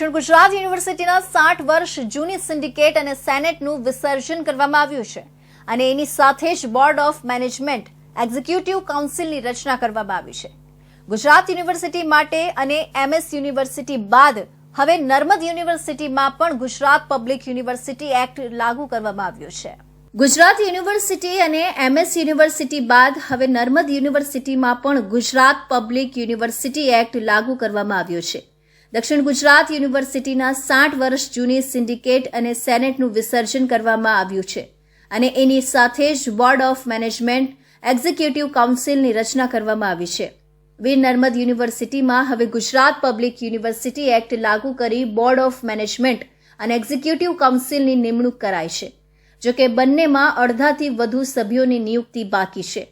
ગુજરાત યુનિવર્સિટીના સાઠ વર્ષ જૂની સિન્ડિકેટ અને સેનેટનું વિસર્જન કરવામાં આવ્યું છે અને એની સાથે જ બોર્ડ ઓફ મેનેજમેન્ટ, એક્ઝિક્યુટિવ કાઉન્સિલની રચના કરવામાં આવી છે. ગુજરાત યુનિવર્સિટી માટે અને એમએસ યુનિવર્સિટી બાદ હવે નર્મદ યુનિવર્સિટીમાં પણ ગુજરાત પબ્લિક યુનિવર્સિટી એક્ટ લાગુ કરવામાં આવ્યો છે. ગુજરાત યુનિવર્સિટી અને એમએસ યુનિવર્સિટી બાદ હવે નર્મદ યુનિવર્સિટીમાં પણ ગુજરાત પબ્લિક યુનિવર્સિટી એક્ટ લાગુ કરવામાં આવ્યો છે. દક્ષિણ ગુજરાત યુનિવર્સિટીના સાઠ વર્ષ જૂની સિન્ડિકેટ અને સેનેટનું વિસર્જન કરવામાં આવ્યું છે અને એની સાથે જ બોર્ડ ઓફ મેનેજમેન્ટ, એક્ઝિક્યુટિવ કાઉન્સિલની રચના કરવામાં આવી છે. વીર નર્મદ યુનિવર્સિટીમાં હવે ગુજરાત પબ્લિક યુનિવર્સિટી એક્ટ લાગુ કરી બોર્ડ ઓફ મેનેજમેન્ટ અને એક્ઝિક્યુટિવ કાઉન્સિલની નિમણૂક કરાઈ છે, જો કે બંનેમાં અડધાથી વધુ સભ્યોની નિયુક્તિ બાકી છે.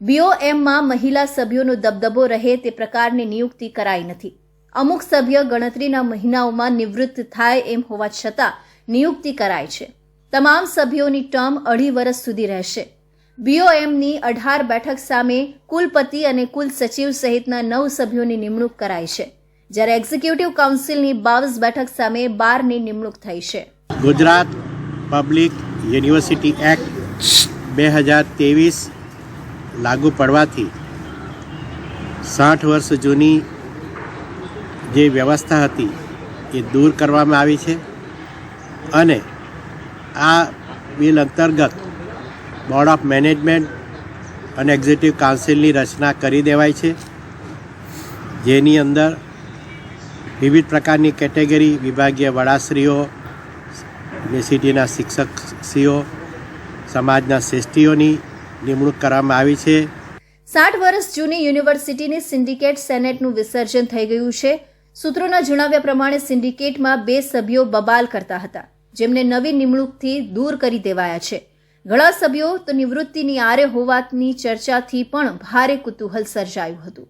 બીઓએમમાં મહિલા સભ્યોનો દબદબો રહે તે પ્રકારની નિયુક્તિ કરાઈ નથી. અમુક સભ્ય ગણતરીના મહિનાઓમાં નિવૃત્ત થાય એમ હોવા છતાં નિયુક્તિ કરાય છે. તમામ સભ્યોની ટર્મ અઢી વર્ષ સુધી રહેશે. બીઓએમની અઢાર બેઠક સામે કુલપતિ અને કુલ સચિવ સહિતના નવ સભ્યોની નિમણૂક કરાઈ છે, જ્યારે એક્ઝિક્યુટિવ કાઉન્સિલની બાવીસ બેઠક સામે બારની નિમણૂક થઈ છે. ગુજરાત પબ્લિક યુનિવર્સિટી એક્ટ બે હજાર ત્રેવીસ લાગુ પડવાથી સાઠ વર્ષ જૂની જે વ્યવસ્થા હતી એ દૂર કરવામાં આવી છે અને આ બિલ અંતર્ગત બોર્ડ ઓફ મેનેજમેન્ટ અને એક્ઝિક્યુટિવ કાઉન્સિલની રચના કરી દેવાય છે. જેની અંદર વિવિધ પ્રકારની કેટેગરી વિભાગીય વડાશ્રીઓ યુનિવર્સિટીના શિક્ષકશ્રીઓ, સમાજના શ્રેષ્ઠીઓની નિમણૂક કરવામાં આવી છે. સાઠ વર્ષ જૂની યુનિવર્સિટીની સિન્ડિકેટ સેનેટનું વિસર્જન થઈ ગયું છે. સૂત્રોના જણાવ્યા પ્રમાણે સિન્ડિકેટમાં બે સભ્યો બબાલ કરતા હતા, જેમને નવી નિમણૂકથી દૂર કરી દેવાયા છે. ઘણા સભ્યો તો નિવૃત્તિની આરે હોવાની ચર્ચાથી પણ ભારે કુતૂહલ સર્જાયું હતું.